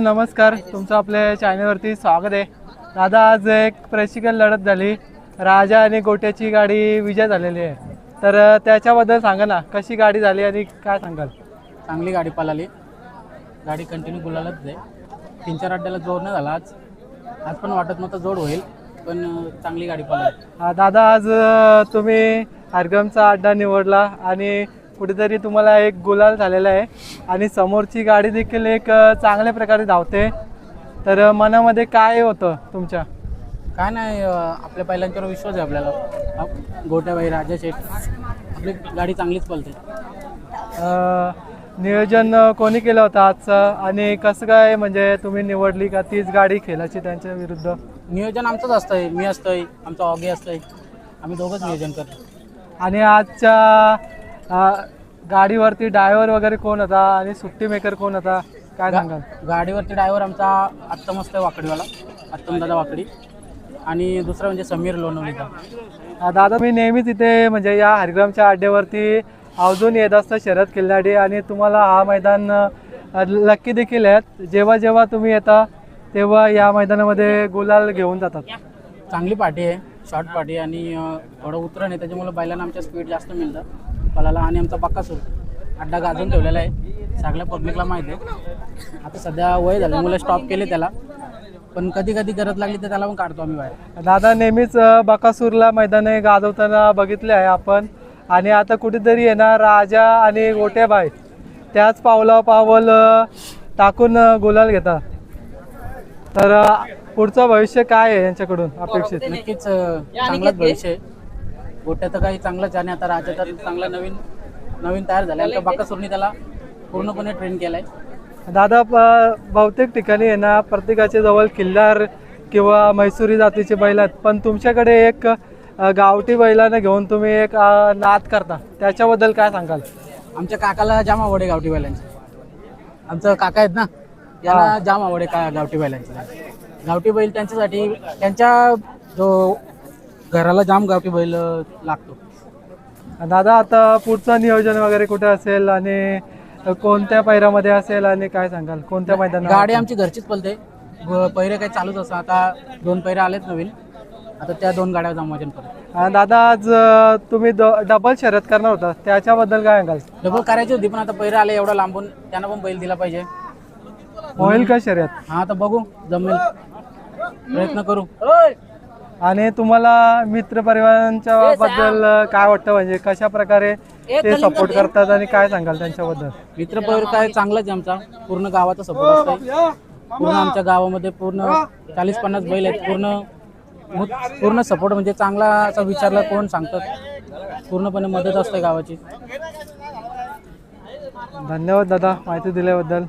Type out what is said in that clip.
नमस्कार तुमचं आपल्या चॅनलवरती स्वागत आहे. दादा आज एक प्रशिक्षण लढत झाली. राजा आणि गोट्याची गाडी विजय झालेली आहे. तर त्याच्याबद्दल सांगा ना कशी गाडी झाली आणि काय सांगाल? चांगली गाडी पळाली. गाडी कंटिन्यू गुलालच आहे. तीन चार अड्ड्याला जोड नाही झाला आज. आज पण वाटत नव्हतं जोड होईल पण चांगली गाडी पळाली. दादा आज तुम्ही हरगमचा अड्डा निवडला आणि कुठेतरी तुम्हाला एक गुलाल झालेला आहे. आणि समोरची गाडी देखील एक चांगल्या प्रकारे धावते. तर मनामध्ये काय होतं तुमच्या? काय नाही आपल्या पहिल्यांच्यावर विश्वास आहे आपल्याला. आप- गोट्याबाई राजा शेठ आपली गाडी चांगलीच पळते. अ, नियोजन कोणी केलं होतं आजचं? आणि कसं काय म्हणजे तुम्ही निवडली का तीच गाडी खेळायची त्यांच्या विरुद्ध? नियोजन आमचंच असतंय. मी असतंय आमचा ऑगे असतंय. आम्ही दोघंच नियोजन करतो. आणि आजच्या गाडीवरती ड्रायव्हर वगैरे कोण होता आणि सुट्टी मेकर कोण होता? काय सांगाल? गाडीवरती ड्रायव्हर आमचा आत्तम असतोय वाकडीवाला आत्तम दादा वाकडी. आणि दुसरा म्हणजे समीर लोणवलीचा. दादा मी नेहमीच इथे म्हणजे या हरिग्रामच्या अड्ड्यावरती अजून येत असतं शरद किल्लाडी आणि तुम्हाला हा मैदान लक्की देखील आहेत. जेव्हा जेव्हा तुम्ही येता तेव्हा या मैदानामध्ये गुलाल घेऊन जातात. चांगली पार्टी आहे शॉर्ट पार्टी आणि थोडं उतरण आहे त्याच्यामुळे बैलांना आमच्या स्पीड जास्त मिळतं पलाला आणि आमचा पक्का सूर. अड्डा गाजून ठेवलेला आहे. सगळ्या पब्लिकला माहिती आहे. आता सध्या वय झालं. मुलं स्टॉप केले त्याला. पण कधी कधी गरज लागली तर त्याला पण काढतो आम्ही बाहेर. दादा नेहमीच बकासूरला मैदाने गाजवताना बघितले आहे आपण. आणि आता कुठेतरी आहे ना राजा आणि गोट्याबाई त्याच पावला पावल टाकून गुलाल घेतात. तर पुढचं भविष्य काय आहे यांच्याकडून अपेक्षित? नक्कीच चांगलंच भविष्य आहे. गोट्या तर काही चांगलंच आहे आणि आता राजा तर चांगला नवीन नवीन तयार झाला आमच्या बाकासूरनी त्याला पूर्णपणे ट्रेन केलाय. दादा प- बहुतेक ठिकाणी आहे ना प्रत्येकाच्या जवळ किल्लार किंवा मैसुरी जातीचे बैल आहेत. पण तुमच्याकडे एक अ, गावठी बैलांना घेऊन तुम्ही एक अ, नाद करता. त्याच्याबद्दल काय सांगाल? आमच्या काकाला जाम आवड आहे गावठी बैलांची. आमचं काका आहेत ना त्यांना जाम आवड आहे का गावठी बैलांची. गावठी बैल त्यांच्यासाठी त्यांच्या जो घराला जाम गावठी बैल लागतो. दादा आता पुढचं नियोजन वगैरे कुठे असेल आणि कोणत्या पैरामध्ये असेल आणि काय सांगाल? कोणत्या मैदानात गाडी आमची घरचीच पलते. पहिरे काही चालूच असतं आता दोन पहिरे आलेत नवीन. आता त्या दोन गाड्या जमवायच्या परत अं, दादा आज अं, तुम्ही द- डबल शर्यत करणार होता. त्याच्याबद्दल काय सांगाल? डबल करायची होती पण आता पहिरे आले एवढं लांबून. त्यांना पण बैल दिला पाहिजे. होईल का शर्यत? हा आता बघू. जमेल. प्रयत्न करू. आणि तुम्हाला मित्र परिवारांच्या बद्दल काय वाटतं? म्हणजे कशा प्रकारे ते सपोर्ट करतात आणि काय सांगाल त्यांच्याबद्दल? मित्र परिवार काय चांगलाच आहे आमचा. पूर्ण गावाचा सपोर्ट असतो. पूर्ण आमच्या गावामध्ये पूर्ण चाळीस पन्नास बैल आहेत. पूर्ण मु- पूर्ण सपोर्ट म्हणजे चांगला असा विचारला कोण सांगतात. पूर्णपणे मदत असते गावाची. धन्यवाद दादा माहिती दिल्याबद्दल.